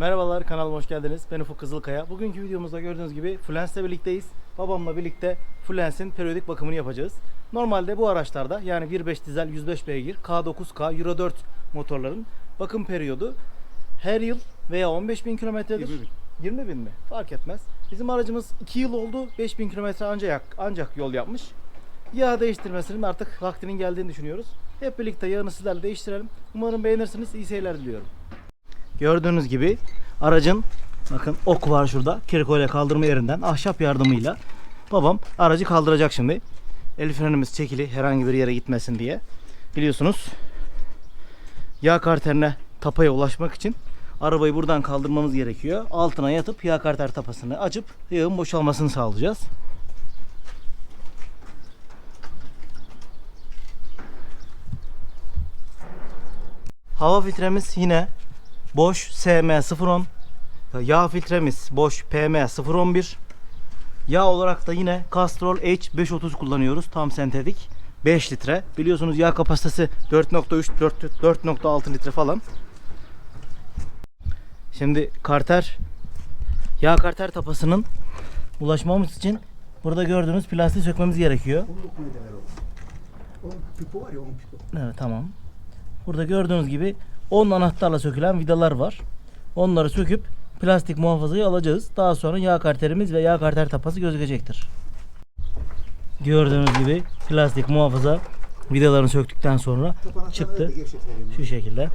Merhabalar kanalıma hoş geldiniz. Ben Ufuk Kızılkaya. Bugünkü videomuzda gördüğünüz gibi Fluence'le birlikteyiz. Babamla birlikte Fluence'in periyodik bakımını yapacağız. Normalde bu araçlarda yani 1.5 dizel 105 beygir K9K Euro 4 motorların bakım periyodu her yıl veya 15.000 kilometredir. 20 bin. 20 bin mi? Fark etmez. Bizim aracımız 2 yıl oldu. 5000 kilometre ancak, ancak yol yapmış. Yağ değiştirmesinin artık vaktinin geldiğini düşünüyoruz. Hep birlikte yağını sizlerle değiştirelim. Umarım beğenirsiniz. İyi seyirler diliyorum. Gördüğünüz gibi aracın bakın ok var şurada. Kirkoyla kaldırma yerinden ahşap yardımıyla babam aracı kaldıracak şimdi. El frenimiz çekili herhangi bir yere gitmesin diye. Biliyorsunuz yağ karterine tapaya ulaşmak için arabayı buradan kaldırmamız gerekiyor. Altına yatıp yağ karter tapasını açıp yağın boşalmasını sağlayacağız. Hava filtremiz yine boş SM010. Yağ filtremiz boş PM011. Yağ olarak da yine Castrol H530 kullanıyoruz. Tam sentetik. 5 litre. Biliyorsunuz yağ kapasitesi 4.3 4 4.6 litre falan. Şimdi karter yağ karter tapasının ulaşmamız için burada gördüğünüz plastiği sökmemiz gerekiyor. Evet tamam. Burada gördüğünüz gibi 10 anahtarla sökülen vidalar var. Onları söküp plastik muhafazayı alacağız. Daha sonra yağ karterimiz ve yağ karter tapası gözükecektir. Gördüğünüz gibi plastik muhafaza vidalarını söktükten sonra çıktı. Şu şekilde.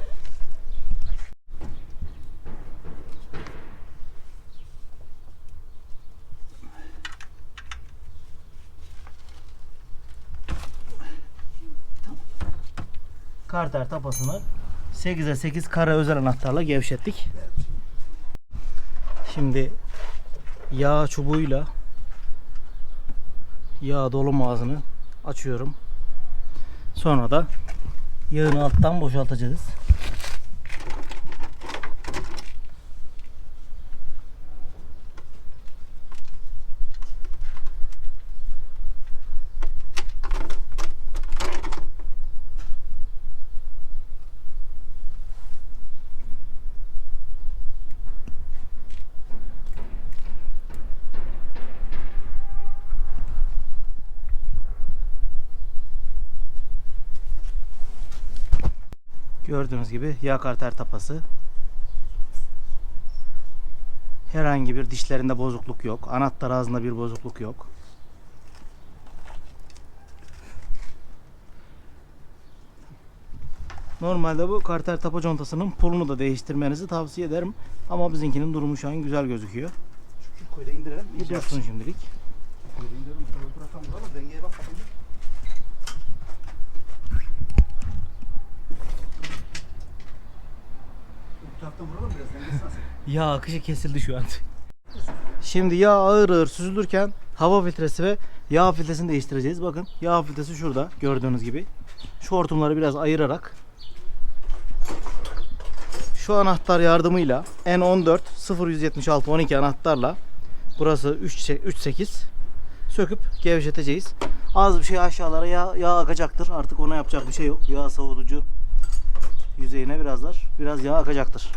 Karter tapasını 8'e 8 kare özel anahtarla gevşettik. Şimdi yağ çubuğuyla yağ dolum ağzını açıyorum. Sonra da yağını alttan boşaltacağız. Gördüğünüz gibi yağ karter tapası. Herhangi bir dişlerinde bozukluk yok. Anahtar ağzında bir bozukluk yok. Normalde bu karter tapa contasının pulunu da değiştirmenizi tavsiye ederim. Ama bizimkinin durumu şu an güzel gözüküyor. Şu koyda indirelim. Bu dursun şimdilik. Koyda indirelim. Şöyle bırakalım ama dengeye bak taraftan vuralım biraz dengesi nasıl? Yağ akışı kesildi şu an. Şimdi yağ ağır ağır süzülürken hava filtresi ve yağ filtresini değiştireceğiz. Bakın yağ filtresi şurada gördüğünüz gibi. Şu hortumları biraz ayırarak şu anahtar yardımıyla N14 0176 12 anahtarla burası 3 38 söküp gevşeteceğiz. Az bir şey aşağılara yağ, yağ akacaktır. Artık ona yapacak bir şey yok. Yağ savurucu yüzeyine birazlar biraz yağ akacaktır.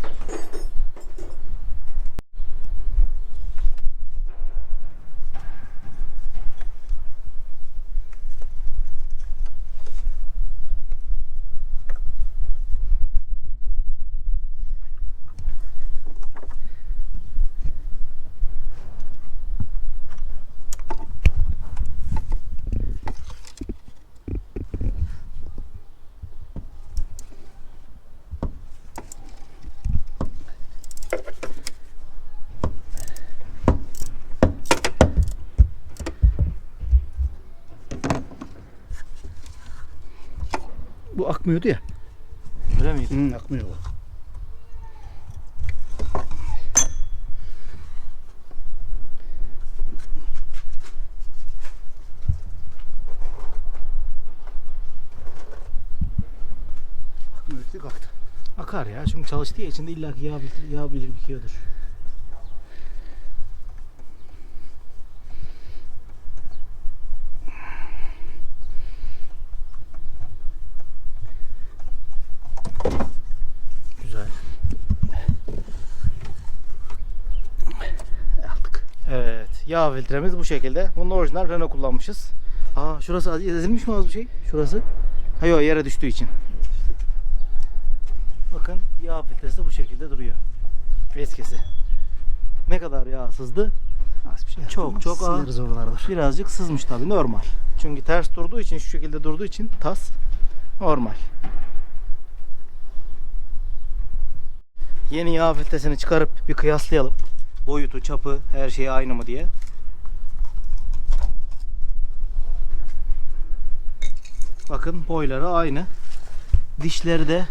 Bu akmıyordu ya. Öyle miydi? Hı, akmıyor o. Akmıyor kalktı. Akar ya çünkü çalıştığı ya içinde illaki yağ, yağ bilir birikiyordur. Güzel. Yağ filtremiz bu şekilde. Bunu orijinal Renault kullanmışız. Aa şurası az- ezilmiş mi az bir şey? Şurası. Ha yok yere düştüğü için. Bakın yağ filtresi bu şekilde duruyor. Eskisi. Ne kadar yağ sızdı? Az bir şey Çok, çok oralardır. Birazcık sızmış tabi normal. Çünkü ters durduğu için şu şekilde durduğu için tas normal. Yeni yağ filtresini çıkarıp bir kıyaslayalım. Boyutu, çapı, her şey aynı mı diye. Bakın boyları aynı. Dişleri de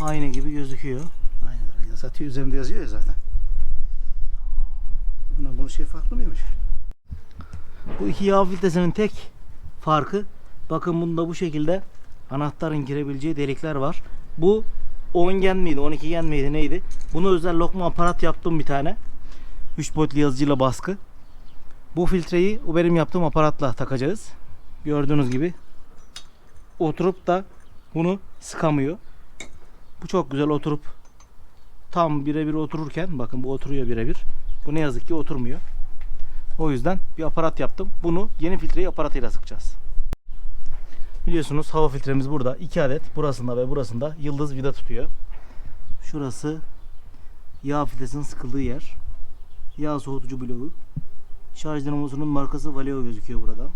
aynı gibi gözüküyor. Aynen. Satıyor üzerinde yazıyor ya zaten. Bunun, bunun şey farklı mıymış? Bu iki yağ filtresinin tek farkı bakın bunda bu şekilde anahtarın girebileceği delikler var. Bu 10 gen miydi 12 gen miydi neydi? Bunu özel lokma aparat yaptım bir tane. 3 boyutlu yazıcıyla baskı. Bu filtreyi o benim yaptığım aparatla takacağız. Gördüğünüz gibi oturup da bunu sıkamıyor. Bu çok güzel oturup tam birebir otururken bakın bu oturuyor birebir. Bu ne yazık ki oturmuyor. O yüzden bir aparat yaptım. Bunu yeni filtreyi aparatıyla sıkacağız. Biliyorsunuz hava filtremiz burada. 2 adet burasında ve burasında yıldız vida tutuyor. Şurası yağ filtresinin sıkıldığı yer. Yağ soğutucu bloğu. Şarj dinamosunun markası Valeo gözüküyor buradan.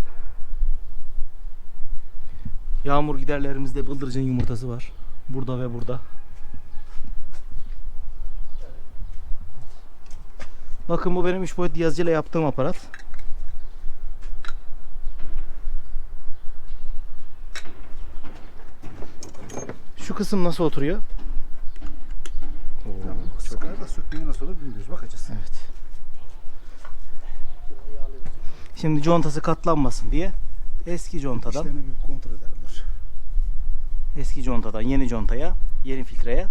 Yağmur giderlerimizde bıldırcın yumurtası var. Burada ve burada. Bakın bu benim 3 boyut yazıcıyla yaptığım aparat. Şu kısım nasıl oturuyor? Tamam. Sıkar da sökmeye nasıl olur bilmiyoruz. Bakacağız. Evet. Şimdi contası katlanmasın diye eski contadan bir kontrol edelim. Dur. eski contadan yeni contaya, yeni filtreye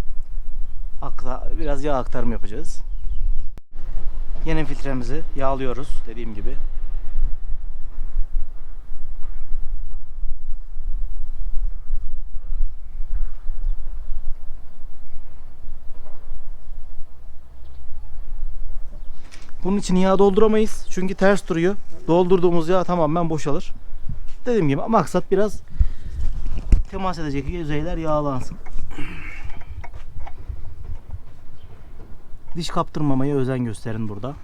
akla, biraz yağ aktarımı yapacağız. Yeni filtremizi yağlıyoruz dediğim gibi. Bunun için yağ dolduramayız. Çünkü ters duruyor. Doldurduğumuz yağ tamamen boşalır. Dediğim gibi maksat biraz temas edecek yüzeyler yağlansın. Diş kaptırmamaya özen gösterin burada.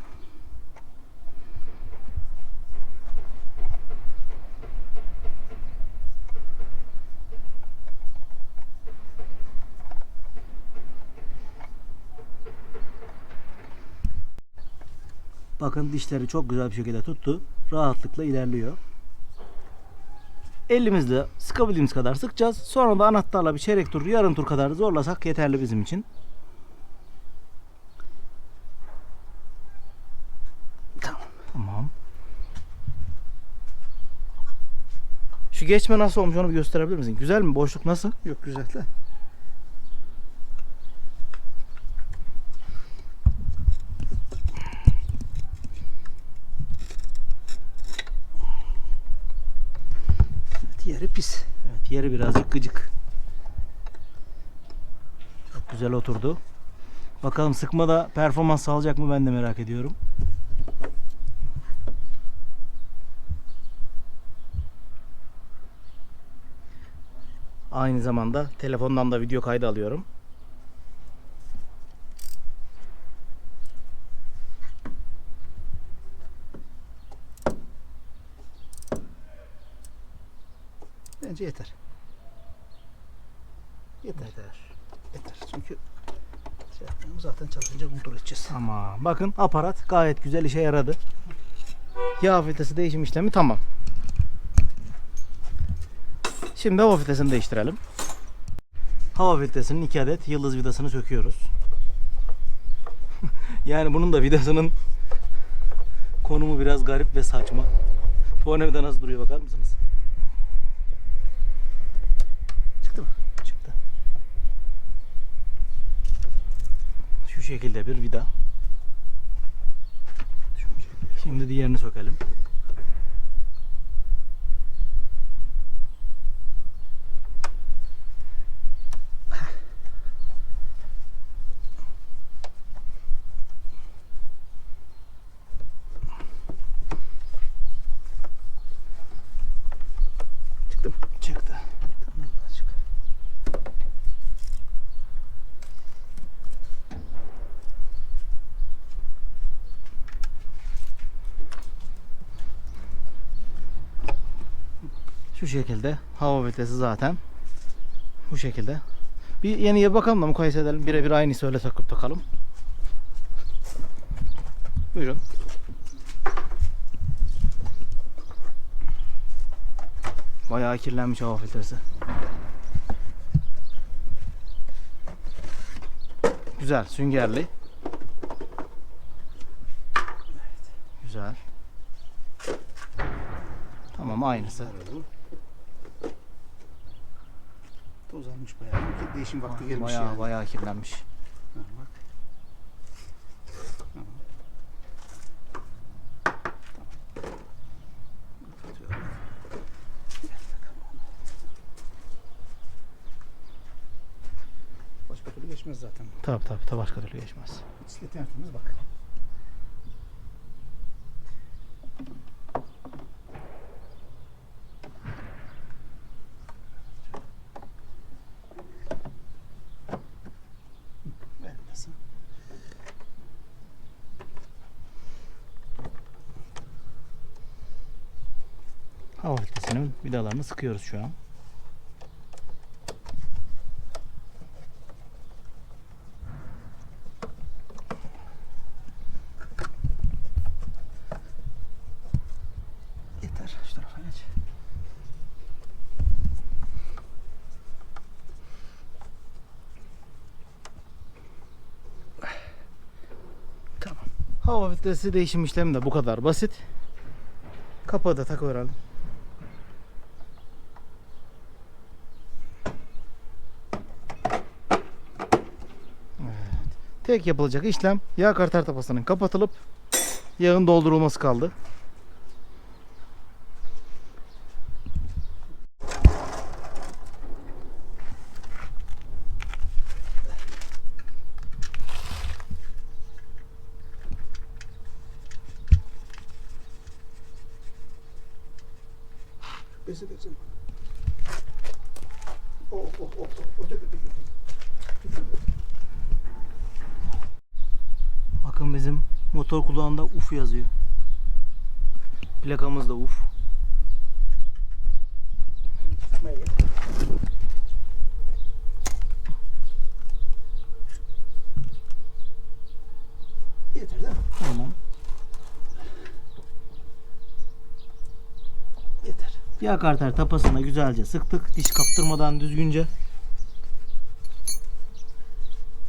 Bakın dişleri çok güzel bir şekilde tuttu. Rahatlıkla ilerliyor. Elimizle sıkabildiğimiz kadar sıkacağız. Sonra da anahtarla bir çeyrek tur, yarım tur kadar zorlasak yeterli bizim için. Tamam. Tamam. Şu geçme nasıl olmuş onu bir gösterebilir misin? Güzel mi? Boşluk nasıl? Yok güzel de. Diğeri pis. Evet yeri birazcık gıcık. Çok güzel oturdu. Bakalım sıkmada performans sağlayacak mı ben de merak ediyorum. Aynı zamanda telefondan da video kaydı alıyorum. Bence yeter. Yeter. Yeter. Yeter. Çünkü şey zaten çalışınca kontrol edeceğiz. Ama bakın aparat gayet güzel işe yaradı. Yağ filtresi değişim işlemi tamam. Şimdi hava filtresini değiştirelim. Hava filtresinin 2 adet yıldız vidasını söküyoruz. yani bunun da vidasının konumu biraz garip ve saçma. Tornavida nasıl duruyor bakar mısınız? Çıktı mı? Çıktı. Şu şekilde bir vida. Şimdi diğerini sökelim. Şu şekilde. Hava filtresi zaten. Bu şekilde. Bir yeniye bakalım da mukayese edelim. Birebir aynısı öyle takıp takalım. Buyurun. Bayağı kirlenmiş hava filtresi. Güzel, süngerli. Güzel. Tamam aynısı. Arıyorum. Toz almış bayağı. Değişim vakti gelmiş Bayağı yani. bayağı kirlenmiş. Ha, bak. Tamam. Başka türlü geçmez zaten. Tabi tabi tabi başka türlü geçmez. Bisiklet tertemiz bak. Ver nasıl? Hava filtresinin vidalarını sıkıyoruz şu an. Yeter. Şu geç. Tamam. Hava filtresi değişim işlemi de bu kadar basit. Kapağı da takıverelim. Tek yapılacak işlem yağ karter tapasının kapatılıp yağın doldurulması kaldı. Pes edeceğim. Oh oh oh oh. oh. Dur, dur, dur, dur. Bakın bizim motor kulağında UF yazıyor. Plakamız da UF. Yeter değil mi? Tamam. Yeter. Yağ karter tapasına güzelce sıktık. Diş kaptırmadan düzgünce.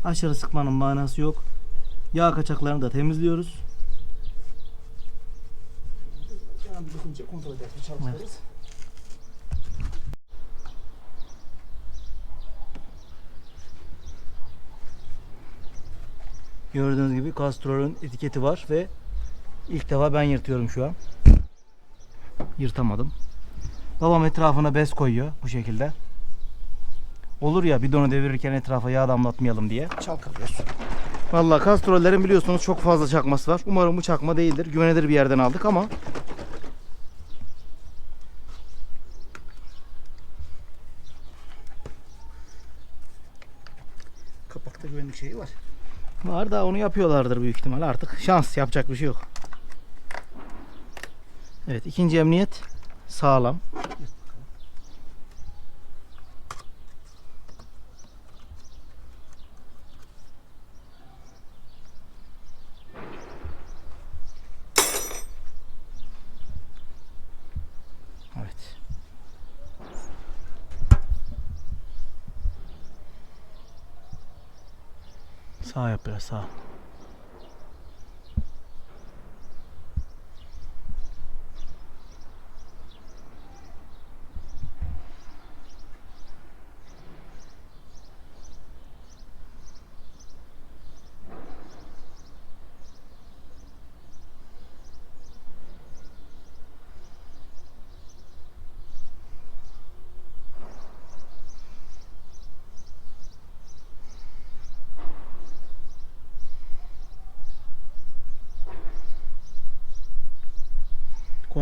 Aşırı sıkmanın manası yok. Yağ kaçaklarını da temizliyoruz. Kontrol edersin, çalıştırırız. Gördüğünüz gibi Castrol'ün etiketi var ve ilk defa ben yırtıyorum şu an. Yırtamadım. Babam etrafına bez koyuyor bu şekilde. Olur ya bidonu devirirken etrafa yağ damlatmayalım diye. Çalkalıyorsun. Vallahi kastrollerin biliyorsunuz çok fazla çakması var. Umarım bu çakma değildir. Güvenilir bir yerden aldık ama Kapakta güvenlik şeyi var. var da onu yapıyorlardır büyük ihtimal artık. Şans yapacak bir şey yok. Evet ikinci emniyet sağlam. ऐसा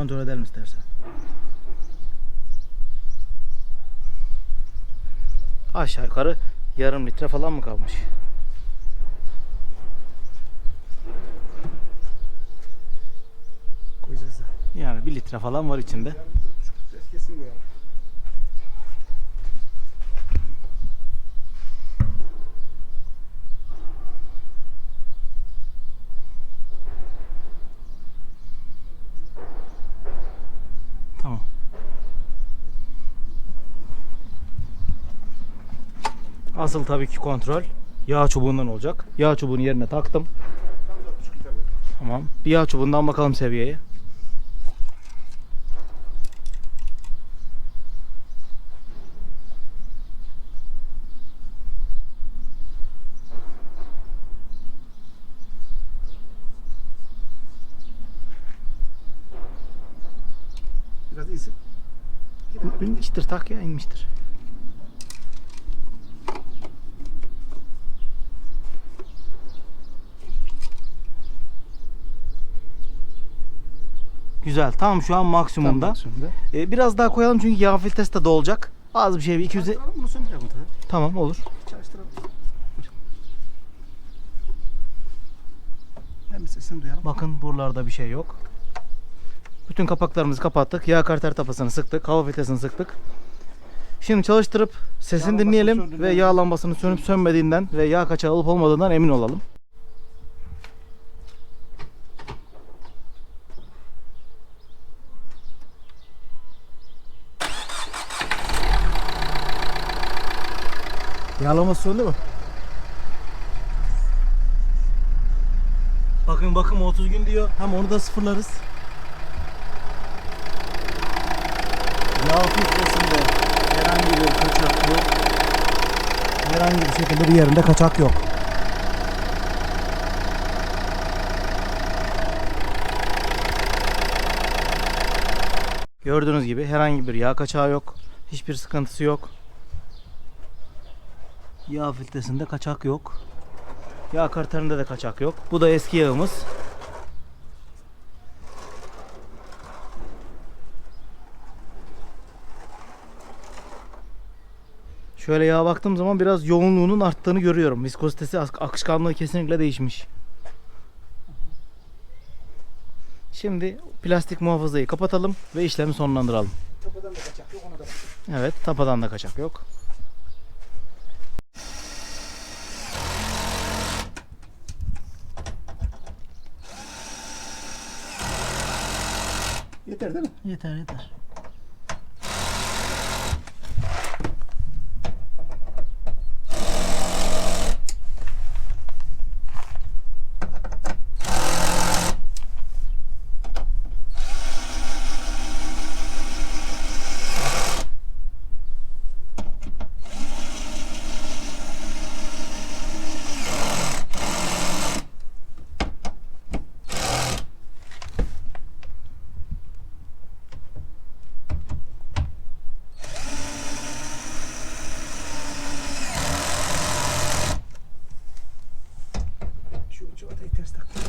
Kontrol edelim istersen. Aşağı yukarı yarım litre falan mı kalmış? Koyacağız da. Yani bir litre falan var içinde. Kesin koyalım. Asıl tabii ki kontrol yağ çubuğundan olacak. Yağ çubuğunu yerine taktım. Tamam. Bir yağ çubuğundan bakalım seviyeye. Biraz iyisin. İnmiştir tak ya inmiştir. Güzel. Tamam şu an maksimumda. Şimdi. Ee, biraz daha koyalım çünkü yağ filtresi de dolacak. Az bir şey bir 200 Çalıştıralım bunu söndüreceğim ortada. Tamam olur. Çalıştıralım. Hem bir sesini duyalım. Bakın buralarda bir şey yok. Bütün kapaklarımızı kapattık. Yağ karter tapasını sıktık. Hava filtresini sıktık. Şimdi çalıştırıp sesini Yağ dinleyelim ve yağ lambasının sönüp sönmediğinden ve yağ kaçağı olup olmadığından emin olalım. Yağlaması söndü mü? Bakın bakın 30 gün diyor. Hem onu da sıfırlarız. Yağ filtresinde herhangi bir kaçak yok. Herhangi bir şekilde bir yerinde kaçak yok. Gördüğünüz gibi herhangi bir yağ kaçağı yok. Hiçbir sıkıntısı yok. Yağ filtresinde kaçak yok. Yağ karterinde de kaçak yok. Bu da eski yağımız. Şöyle yağa baktığım zaman biraz yoğunluğunun arttığını görüyorum. Viskozitesi, ak- akışkanlığı kesinlikle değişmiş. Şimdi plastik muhafazayı kapatalım ve işlemi sonlandıralım. Kapıdan da kaçak yok ona da. Evet, tapadan da kaçak yok. Yeter değil mi? Yeter yeter. Şu çuvatayı ters takacağız.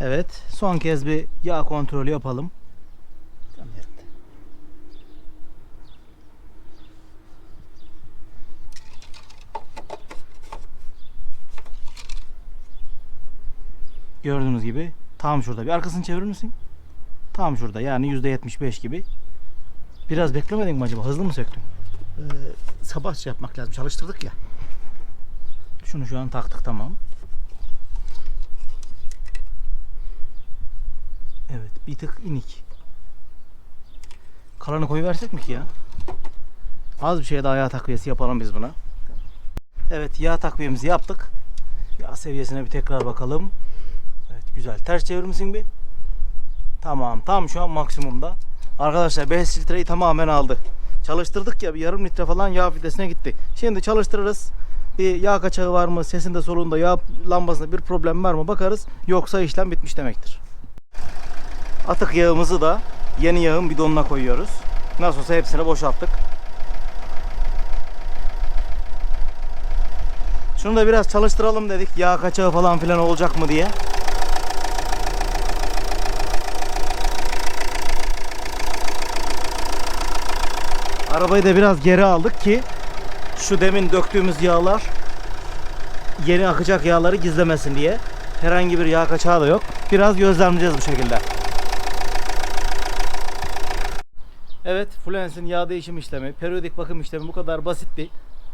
Evet, son kez bir yağ kontrolü yapalım. Tam. Gördüğünüz gibi tam şurada. Bir arkasını çevirir misin? Tam şurada yani %75 gibi. Biraz beklemedin mi acaba? Hızlı mı söktün? Ee, sabah şey yapmak lazım. Çalıştırdık ya. Şunu şu an taktık tamam. Evet bir tık inik. Kalanı koyuversek mi ki ya? Az bir şeye daha yağ takviyesi yapalım biz buna. Evet yağ takviyemizi yaptık. Yağ seviyesine bir tekrar bakalım. Evet güzel. Ters çevirir misin bir? Tamam tam şu an maksimumda. Arkadaşlar 5 litreyi tamamen aldı. Çalıştırdık ya bir yarım litre falan yağ filtresine gitti. Şimdi çalıştırırız. Bir yağ kaçağı var mı? Sesinde soluğunda yağ lambasında bir problem var mı? Bakarız. Yoksa işlem bitmiş demektir. Atık yağımızı da yeni yağın bidonuna koyuyoruz. Nasıl olsa hepsini boşalttık. Şunu da biraz çalıştıralım dedik. Yağ kaçağı falan filan olacak mı diye. Arabayı da biraz geri aldık ki şu demin döktüğümüz yağlar yeni akacak yağları gizlemesin diye. Herhangi bir yağ kaçağı da yok. Biraz gözlemleyeceğiz bu şekilde. Evet, Fluence'in yağ değişim işlemi, periyodik bakım işlemi bu kadar basitti.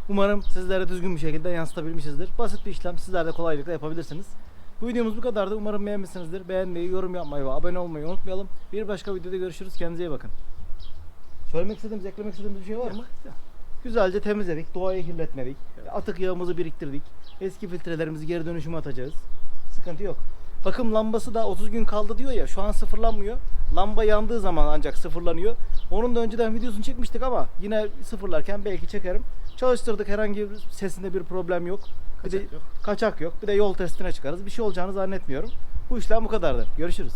Umarım sizlere düzgün bir şekilde yansıtabilmişizdir. Basit bir işlem. Sizler de kolaylıkla yapabilirsiniz. Bu videomuz bu kadardı. Umarım beğenmişsinizdir. Beğenmeyi, yorum yapmayı ve abone olmayı unutmayalım. Bir başka videoda görüşürüz. Kendinize iyi bakın. Söylemek istediğimiz, eklemek istediğimiz bir şey var mı? Güzelce temizledik, doğayı kirletmedik. Atık yağımızı biriktirdik. Eski filtrelerimizi geri dönüşüme atacağız. Sıkıntı yok. Bakım lambası da 30 gün kaldı diyor ya. Şu an sıfırlanmıyor. Lamba yandığı zaman ancak sıfırlanıyor. Onun da önceden videosunu çekmiştik ama yine sıfırlarken belki çekerim. Çalıştırdık herhangi bir sesinde bir problem yok. Bir de Kaçak yok. kaçak yok. Bir de yol testine çıkarız. Bir şey olacağını zannetmiyorum. Bu işlem bu kadardı. Görüşürüz.